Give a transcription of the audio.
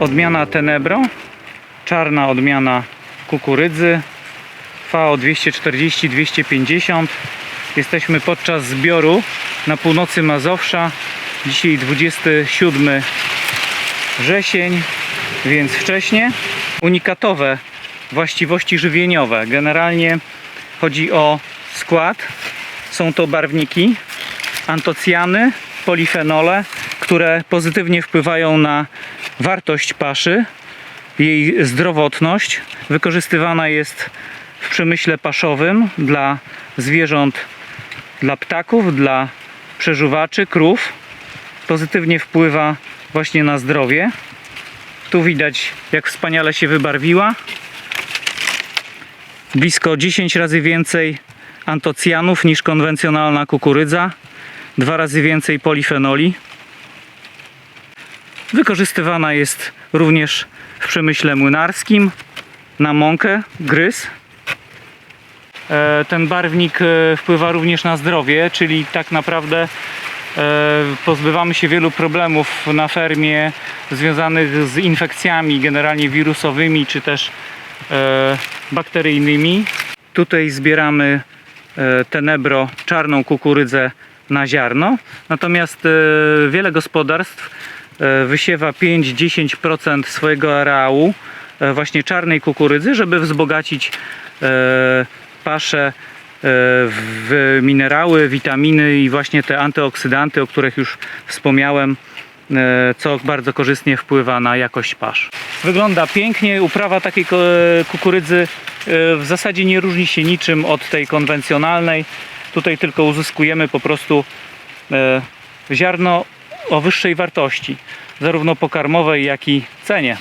odmiana Tenebro, czarna odmiana kukurydzy, FAO 240-250. Jesteśmy podczas zbioru na północy Mazowsza. Dzisiaj 27 wrzesień, więc wcześnie. Unikatowe właściwości żywieniowe. Generalnie chodzi o skład. Są to barwniki, antocjany, polifenole, które pozytywnie wpływają na wartość paszy, jej zdrowotność. Wykorzystywana jest w przemyśle paszowym dla zwierząt, dla ptaków, dla przeżuwaczy, krów. Pozytywnie wpływa właśnie na zdrowie. Tu widać, jak wspaniale się wybarwiła. Blisko 10 razy więcej antocjanów niż konwencjonalna kukurydza. Dwa razy więcej polifenoli. Wykorzystywana jest również w przemyśle młynarskim na mąkę, gryz. E, Ten barwnik e, wpływa również na zdrowie, czyli tak naprawdę e, pozbywamy się wielu problemów na fermie związanych z infekcjami generalnie wirusowymi czy też bakteryjnymi. Tutaj zbieramy tenebro, czarną kukurydzę na ziarno. Natomiast wiele gospodarstw wysiewa 5-10% swojego areału e, właśnie czarnej kukurydzy, żeby wzbogacić e, paszę e, w minerały, witaminy i właśnie te antyoksydanty, o których już wspomniałem, e, co bardzo korzystnie wpływa na jakość pasz. Wygląda pięknie. Uprawa takiej kukurydzy e, w zasadzie nie różni się niczym od tej konwencjonalnej. Tutaj tylko uzyskujemy po prostu e, ziarno o wyższej wartości, zarówno pokarmowej, jak i cenie.